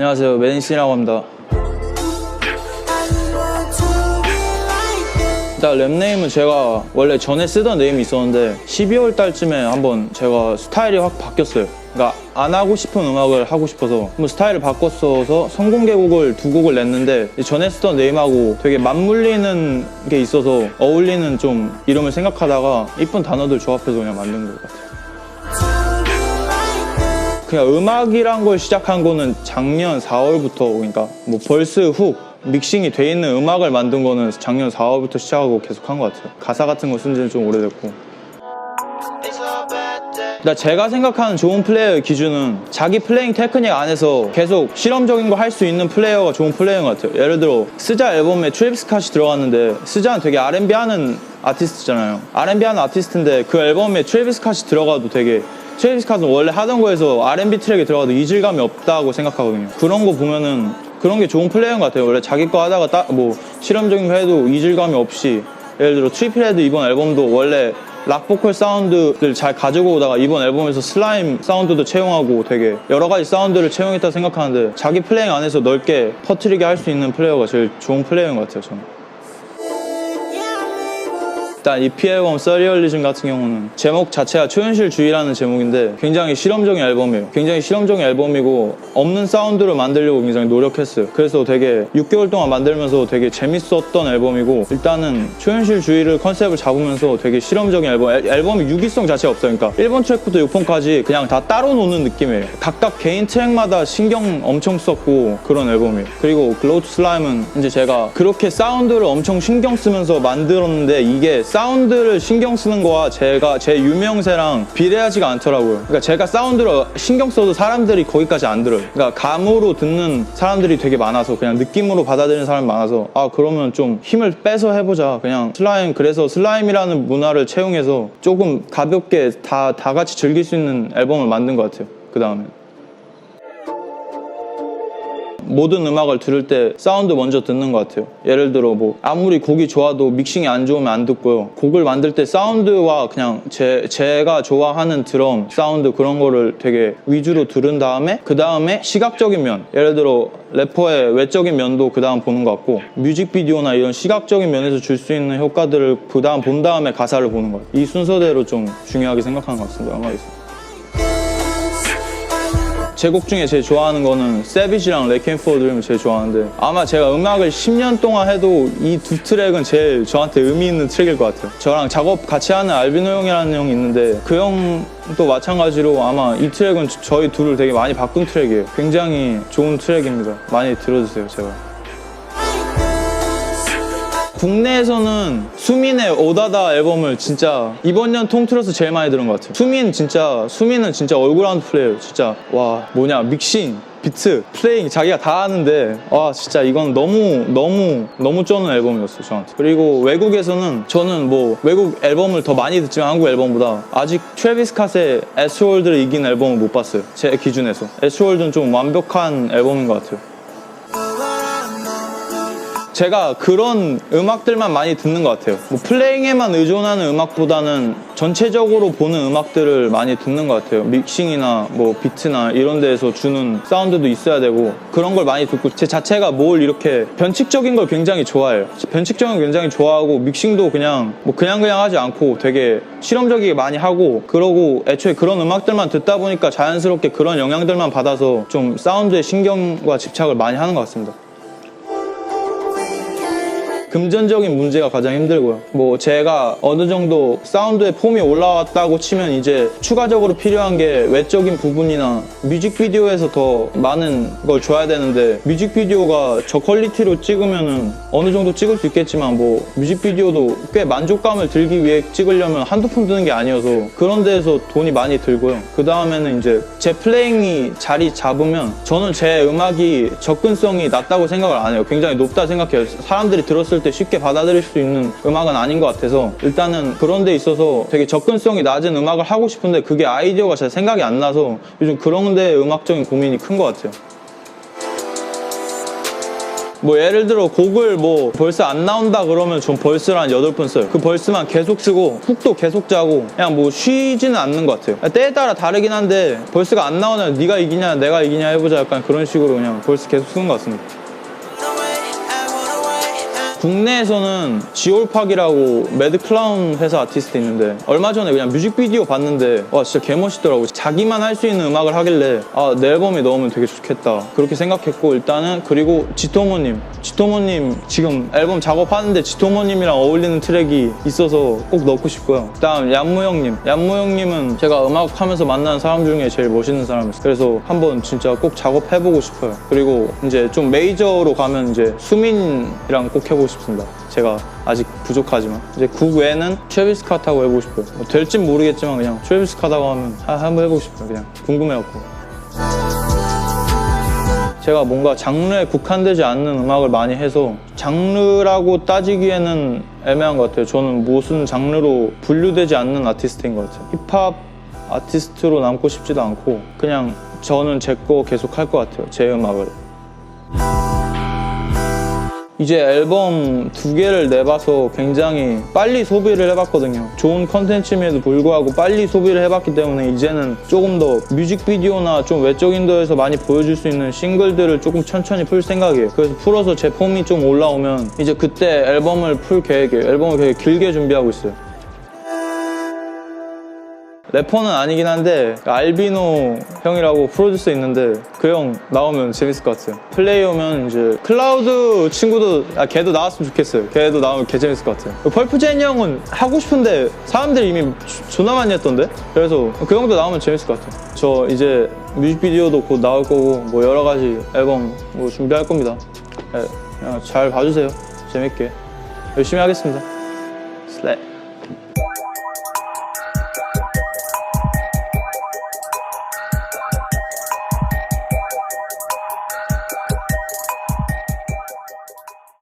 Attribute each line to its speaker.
Speaker 1: 안녕하세요. 매니슨이라고 합니다. 일단 랩네임은 제가 원래 전에 쓰던 네임이 있었는데 12월 달쯤에 한번 제가 스타일이 확 바뀌었어요. 그러니까 안 하고 싶은 음악을 하고 싶어서 한번 스타일을 바꿨어서 성공개곡을 두 곡을 냈는데 전에 쓰던 네임하고 되게 맞물리는 게 있어서 어울리는 좀 이름을 생각하다가 이쁜 단어들 조합해서 그냥 만든 것 같아요. 그냥 음악이란 걸 시작한 거는 작년 4월부터 그러니까 뭐 벌스 훅 믹싱이 돼 있는 음악을 만든 거는 작년 4월부터 시작하고 계속 한 것 같아요. 가사 같은 거 쓴 지는 좀 오래됐고. 나 제가 생각하는 좋은 플레이어의 기준은 자기 플레잉 테크닉 안에서 계속 실험적인 거 할 수 있는 플레이어가 좋은 플레이어인 것 같아요. 예를 들어 스자 앨범에 트래비스 스캇이 들어갔는데 스자는 되게 R&B 하는 아티스트잖아요. R&B 하는 아티스트인데 그 앨범에 트래비스 스캇이 들어가도 되게 트래비스 스캇은 원래 하던 거에서 R&B 트랙에 들어가도 이질감이 없다고 생각하거든요. 그런 거 보면은 그런 게 좋은 플레이어인 것 같아요. 원래 자기 거 하다가 딱 뭐 실험적인 거 해도 이질감이 없이 예를 들어 트리플헤드 이번 앨범도 원래 락 보컬 사운드를 잘 가지고 오다가 이번 앨범에서 슬라임 사운드도 채용하고 되게 여러 가지 사운드를 채용했다 생각하는데 자기 플레잉 안에서 넓게 퍼뜨리게 할 수 있는 플레이어가 제일 좋은 플레이어인 것 같아요 저는 일단 EP 앨범 서리얼리즘 같은 경우는 제목 자체가 초현실주의라는 제목인데 굉장히 실험적인 앨범이에요. 굉장히 실험적인 앨범이고 없는 사운드를 만들려고 굉장히 노력했어요. 그래서 되게 6개월 동안 만들면서 되게 재밌었던 앨범이고 일단은 초현실주의를 컨셉을 잡으면서 되게 실험적인 앨범 앨- 앨범이 유기성 자체가 없어요. 그러니까 1번 트랙부터 6번까지 그냥 다 따로 노는 느낌이에요. 각각 개인 트랙마다 신경 엄청 썼고 그런 앨범이에요. 그리고 글로우 투 슬라임은 이제 제가 그렇게 사운드를 엄청 신경 쓰면서 만들었는데 이게 사운드를 신경 쓰는 거와 제가 제 유명세랑 비례하지가 않더라고요. 그러니까 제가 사운드를 신경 써도 사람들이 거기까지 안 들어요. 그러니까 감으로 듣는 사람들이 되게 많아서 그냥 느낌으로 받아들이는 사람이 많아서 아 그러면 좀 힘을 빼서 해보자. 그냥 슬라임 그래서 슬라임이라는 문화를 채용해서 조금 가볍게 다 다 같이 즐길 수 있는 앨범을 만든 것 같아요. 그 다음에. 모든 음악을 들을 때 사운드 먼저 듣는 것 같아요. 예를 들어 뭐 아무리 곡이 좋아도 믹싱이 안 좋으면 안 듣고요. 곡을 만들 때 사운드와 그냥 제, 제가 좋아하는 드럼 사운드 그런 거를 되게 위주로 들은 다음에 그 다음에 시각적인 면 예를 들어 래퍼의 외적인 면도 그 다음 보는 것 같고 뮤직비디오나 이런 시각적인 면에서 줄 수 있는 효과들을 그 다음 본 다음에 가사를 보는 것 같아요. 이 순서대로 좀 중요하게 생각하는 것 같습니다. 음악에서. 제 곡 중에 제일 좋아하는 거는 세비지랑 레켄포 드림을 제일 좋아하는데 아마 제가 음악을 10년 동안 해도 이 두 트랙은 제일 저한테 의미 있는 트랙일 것 같아요. 저랑 작업 같이 하는 알비노 형이라는 형이 있는데 그 형도 마찬가지로 아마 이 트랙은 저- 저희 둘을 되게 많이 바꾼 트랙이에요. 굉장히 좋은 트랙입니다. 많이 들어주세요, 제발. 국내에서는 수민의 오다다 앨범을 진짜 이번 년 통틀어서 제일 많이 들은 것 같아요. 수민 진짜 수민은 진짜 얼굴라운드 플레이어 진짜. 와 뭐냐 믹싱 비트 플레잉 자기가 다 하는데 와 진짜 이건 너무 너무 너무 쩌는 앨범이었어요 저한테. 그리고 외국에서는 저는 뭐 외국 앨범을 더 많이 듣지만 한국 앨범보다 아직 트래비스 캇의 에스월드를 이긴 앨범을 못 봤어요. 제 기준에서. 에스월드는 좀 완벽한 앨범인 것 같아요 제가 그런 음악들만 많이 듣는 것 같아요. 뭐 플레잉에만 의존하는 음악보다는 전체적으로 보는 음악들을 많이 듣는 것 같아요. 믹싱이나 뭐 비트나 이런 데에서 주는 사운드도 있어야 되고 그런 걸 많이 듣고 제 자체가 뭘 이렇게 변칙적인 걸 굉장히 좋아해요. 변칙적인 걸 굉장히 좋아하고 믹싱도 그냥 뭐 그냥 그냥 하지 않고 되게 실험적이게 많이 하고 그러고 애초에 그런 음악들만 듣다 보니까 자연스럽게 그런 영향들만 받아서 좀 사운드에 신경과 집착을 많이 하는 것 같습니다. 금전적인 문제가 가장 힘들고요. 뭐 제가 어느 정도 사운드의 폼이 올라왔다고 치면 이제 추가적으로 필요한 게 외적인 부분이나 뮤직비디오에서 더 많은 걸 줘야 되는데 뮤직비디오가 저 퀄리티로 찍으면은 어느 정도 찍을 수 있겠지만 뭐 뮤직비디오도 꽤 만족감을 들기 위해 찍으려면 한두 푼 드는 게 아니어서 그런 데에서 돈이 많이 들고요. 그 다음에는 이제 제 플레잉이 자리 잡으면 저는 제 음악이 접근성이 낮다고 생각을 안 해요. 굉장히 높다 생각해요. 사람들이 들었을 때 쉽게 받아들일 수 있는 음악은 아닌 것 같아서 일단은 그런 데 있어서 되게 접근성이 낮은 음악을 하고 싶은데 그게 아이디어가 잘 생각이 안 나서 요즘 그런 데 음악적인 고민이 큰 것 같아요. 뭐 예를 들어 곡을 뭐 벌스 안 나온다 그러면 전 벌스를 한 8번 써요. 그 벌스만 계속 쓰고 훅도 계속 짜고 그냥 뭐 쉬지는 않는 것 같아요. 때에 따라 다르긴 한데 벌스가 안 나오면 네가 이기냐 내가 이기냐 해보자 약간 그런 식으로 그냥 벌스 계속 쓰는 것 같습니다. 국내에서는 지올팍이라고 매드클라운 회사 아티스트 있는데 얼마 전에 그냥 뮤직비디오 봤는데 와 진짜 개멋있더라고. 자기만 할 수 있는 음악을 하길래 아 내 앨범에 넣으면 되게 좋겠다. 그렇게 생각했고 일단은 그리고 지토모님. 지토모님 지금 앨범 작업하는데 지토모님이랑 어울리는 트랙이 있어서 꼭 넣고 싶고요. 그다음 얀무형님. 얀무형님은 제가 음악하면서 만난 사람 중에 제일 멋있는 사람이었어요. 그래서 한번 진짜 꼭 작업해보고 싶어요. 그리고 이제 좀 메이저로 가면 이제 수민이랑 꼭 해보고 싶습니다 제가 아직 부족하지만 이제 곡 외에는 트래비스 스캇하고 해보고 싶어요 뭐 될진 모르겠지만 그냥 트래비스 스캇하고 하면 하- 한번 해보고 싶어요 그냥 궁금해갖고 제가 뭔가 장르에 국한되지 않는 음악을 많이 해서 장르라고 따지기에는 애매한 것 같아요. 저는 무슨 장르로 분류되지 않는 아티스트인 것 같아요. 힙합 아티스트로 남고 싶지도 않고 그냥 저는 제 거 계속 할 것 같아요. 제 음악을. 이제 앨범 두 개를 내봐서 굉장히 빨리 소비를 해봤거든요. 좋은 컨텐츠임에도 불구하고 빨리 소비를 해봤기 때문에 이제는 조금 더 뮤직비디오나 좀 외적인 데에서 많이 보여줄 수 있는 싱글들을 조금 천천히 풀 생각이에요. 그래서 풀어서 제 폼이 좀 올라오면 이제 그때 앨범을 풀 계획이에요. 앨범을 되게 길게 준비하고 있어요. 래퍼는 아니긴 한데 알비노 형이라고 프로듀서 있는데 그 형 나오면 재밌을 것 같아요. 플레이어면 이제 클라우드 친구도 아 걔도 나왔으면 좋겠어요. 걔도 나오면 개 재밌을 것 같아요. 벌프제니 형은 하고 싶은데 사람들이 이미 존나 많이 했던데 그래서 그 형도 나오면 재밌을 것 같아요. 저 이제 뮤직비디오도 곧 나올 거고 뭐 여러 가지 앨범 뭐 준비할 겁니다. 네, 그냥 잘 봐주세요. 재밌게 열심히 하겠습니다. 슬랩.